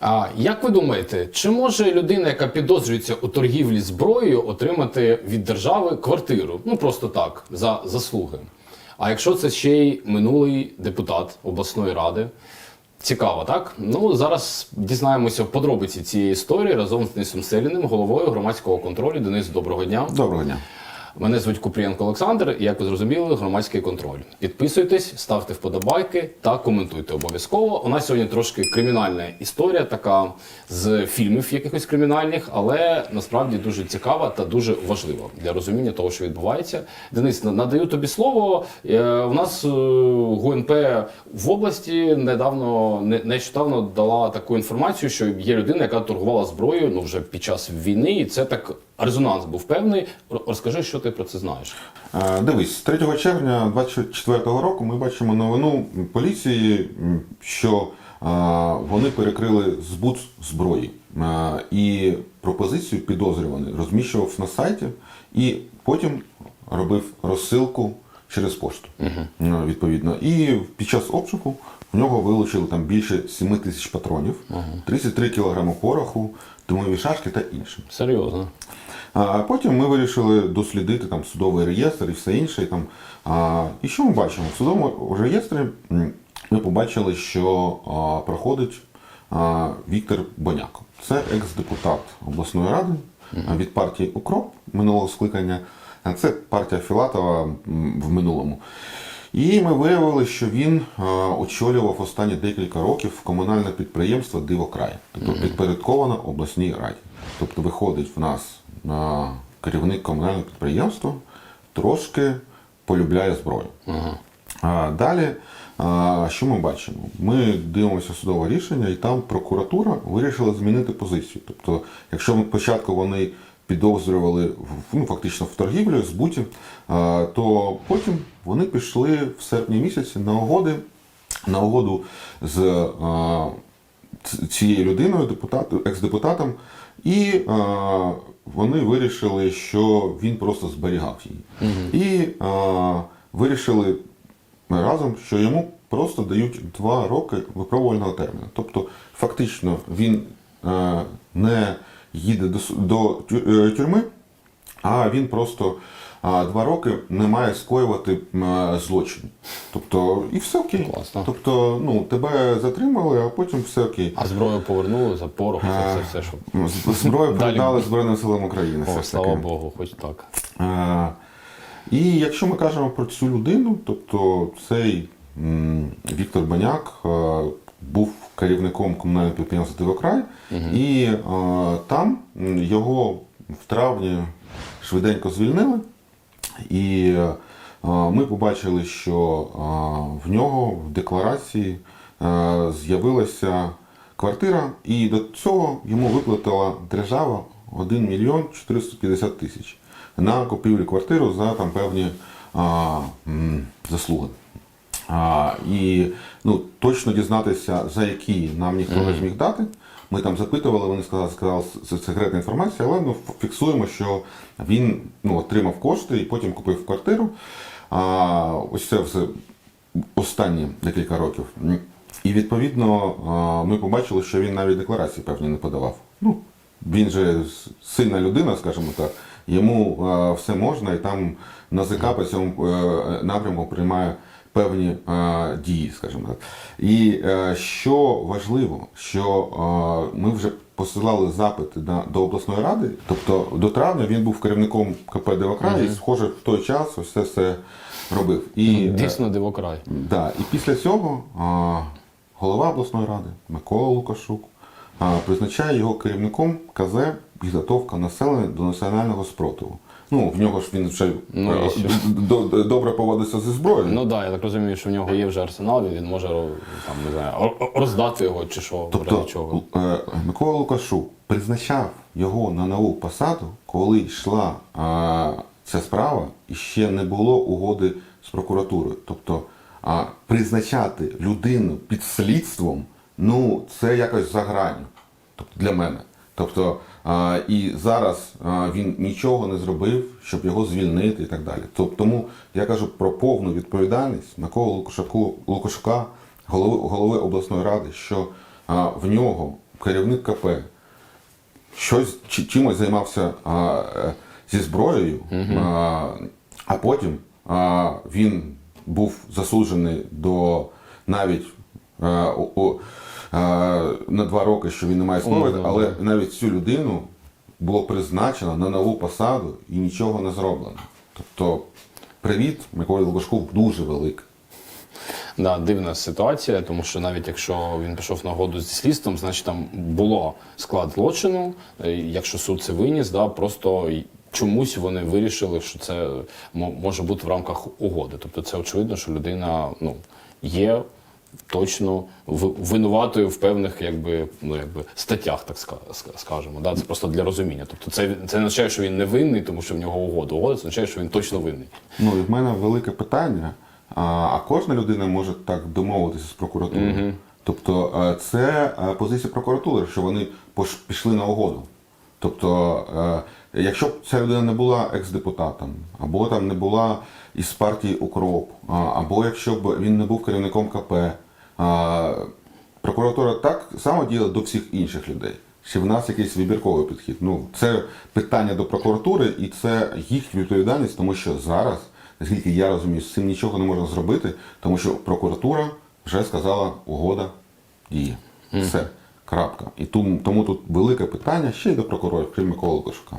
А як ви думаєте, чи може людина, яка підозрюється у торгівлі зброєю, отримати від держави квартиру? Ну просто так, за заслуги. А якщо це ще й минулий депутат обласної ради? Цікаво, так? Ну зараз дізнаємося подробиці цієї історії разом з Денисом Селіним, головою громадського контролю. Денис, доброго дня. Доброго дня. Мене звуть Купрієнко Олександр, і як ви зрозуміли, громадський контроль. Підписуйтесь, ставте вподобайки та коментуйте обов'язково. У нас сьогодні трошки кримінальна історія, така з фільмів якихось кримінальних, але насправді дуже цікава та дуже важлива для розуміння того, що відбувається. Денис, надаю тобі слово. Е, У нас е, ГУНП в області недавно не- нещодавно дала таку інформацію, що є людина, яка торгувала зброєю ну вже під час війни, і це так резонанс був певний. Розкажи, що ти про це знаєш. Е, Дивись, 3 червня 24 року ми бачимо новину поліції, що е, вони перекрили збут зброї. Е, І пропозицію підозрюваний розміщував на сайті і потім робив розсилку через пошту. Відповідно. І під час обшуку в нього вилучили там більше 7 тисяч патронів, 33 кілограми пороху, димові шашки та інше. Серйозно. А потім ми вирішили дослідити там судовий реєстр і все інше. І, там, а, і що ми бачимо? В судовому реєстрі ми побачили, що а, проходить а, Віктор Боняк. Це екс-депутат обласної ради від партії Укроп минулого скликання. Це партія Філатова в минулому. І ми виявили, що він очолював останні декілька років комунальне підприємство Дивокрай, тобто підпорядковано обласній раді. Тобто виходить в нас а, керівник комунального підприємства трошки полюбляє зброю. А, далі, а, що ми бачимо? Ми дивимося судове рішення, і там прокуратура вирішила змінити позицію. Тобто, якщо спочатку вони підозрювали ну, фактично в торгівлі, збуті, а, то потім вони пішли в серпні місяці на угоди, на угоду з цією людиною, депутат, екс-депутатом, і вони вирішили, що він просто зберігав її. І е, вирішили разом, що йому просто дають два роки випробувального терміну. Тобто, фактично, він е, не їде до, до е, тюрми, а він просто а, два роки не має скоювати е, злочин. Тобто, і все окей. Класно. Тобто, ну, тебе затримали, а потім все окей. А зброю повернули за порох, за це все, що. Ну, Зброю передали Збройним силам України. О, все слава. Богу, хоч так. Е, І якщо ми кажемо про цю людину, тобто цей Віктор Баняк е, був керівником комунального підприємства Тивокрай, і е, там його в травні швиденько звільнили. І е, ми побачили, що е, в нього в декларації е, з'явилася квартира, і до цього йому виплатила держава 1 мільйон 450 тисяч на купівлю квартиру за там певні а, заслуги. А, і ну, точно дізнатися, за які нам ніхто не зміг дати. Ми там запитували, вони сказали, сказали, це секретна інформація, але ми фіксуємо, що він ну, отримав кошти і потім купив квартиру. А, ось це все останні декілька років. І відповідно ми побачили, що він навіть декларації певні не подавав. Ну, він же сильна людина, скажімо так, йому все можна, і там НАЗК по цьому е, напрямку приймає певні а, дії, скажімо так. І е, що важливо, що а, ми вже посилали запити на, до обласної ради, тобто до травня він був керівником КП «Дивокрай», і схоже в той час ось це все робив. І, е, Дійсно дивокрай. Да, і після цього а, голова обласної ради Микола Лукашук а, призначає його керівником КЗ підготовка населення до національного спротиву. Ну, в нього ж він вже Ну, е, і що? добре поводиться зі зброєю. Ну так, да, я так розумію, що в нього є вже арсенал, і він може там, не знаю, ро- роздати його чи що, Тобто ради чого. е, Микола Лукашук призначав його на нову посаду, коли йшла а, ця справа, і ще не було угоди з прокуратурою. Тобто а, призначати людину під слідством, ну це якось за гранню. Тобто для мене. Тобто, і зараз він нічого не зробив, щоб його звільнити і так далі. Тому я кажу про повну відповідальність Миколи Лукашука, голови, голови обласної ради, що в нього керівник КП щось чимось займався зі зброєю, а, потім він був засуджений до навіть на два роки, що він не має слова, Умовно, але навіть цю людину було призначено на нову посаду і нічого не зроблено. Тобто, привіт, Миколі Лукашку дуже великий. Да, дивна ситуація, тому що навіть якщо він пішов на угоду зі слідством, значить там було склад злочину. Е, Якщо суд це виніс, да, просто чомусь вони вирішили, що це може бути в рамках угоди. Тобто це очевидно, що людина ну, є точно винуватою в певних якби, ну, якби, статтях, так ска- ска- скажемо. Да? Це просто для розуміння. Тобто це, це не означає, що він не винний, тому що в нього угода. Угода це означає, що він точно винний. Ну, і в мене велике питання. А, а кожна людина може так домовитися з прокуратурою. Тобто, е, це е, позиція прокуратури, що вони пішли на угоду. Тобто, е, якщо б ця людина не була екс-депутатом, або там не була із партії Укроп, або якщо б він не був керівником КП, прокуратура так само діяла до всіх інших людей. Чи в нас якийсь вибірковий підхід? Ну, це питання до прокуратури, і це їхня відповідальність, тому що зараз, наскільки я розумію, з цим нічого не можна зробити, тому що прокуратура вже сказала, угода діє. Все. Крапка. І тому, тому тут велике питання ще й до прокурорів, крім Миколи Лукашука.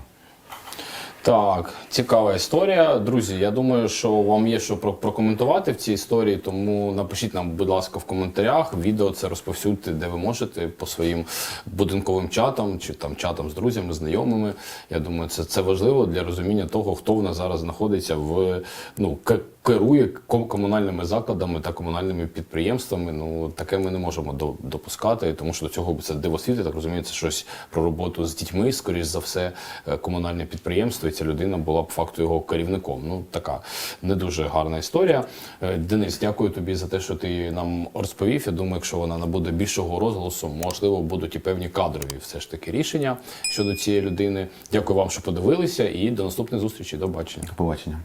Так, цікава історія. Друзі, я думаю, що вам є що про- прокоментувати в цій історії, тому напишіть нам, будь ласка, в коментарях. Відео це розповсюдьте, де ви можете, по своїм будинковим чатам чи там чатам з друзями, знайомими. Я думаю, це, це важливо для розуміння того, хто в нас зараз знаходиться в ну керує комунальними закладами та комунальними підприємствами. Ну таке ми не можемо до- допускати, тому що до цього це дивосвіти, так розумію, це щось про роботу з дітьми, скоріш за все, е, комунальне підприємство, і ця людина була по факту його керівником. Ну така не дуже гарна історія. Е, Денис, дякую тобі за те, що ти нам розповів. Я думаю, якщо вона набуде більшого розголосу, можливо, будуть і певні кадрові все ж таки рішення щодо цієї людини. Дякую вам, що подивилися, і до наступних зустрічей. До бачення. До побачення.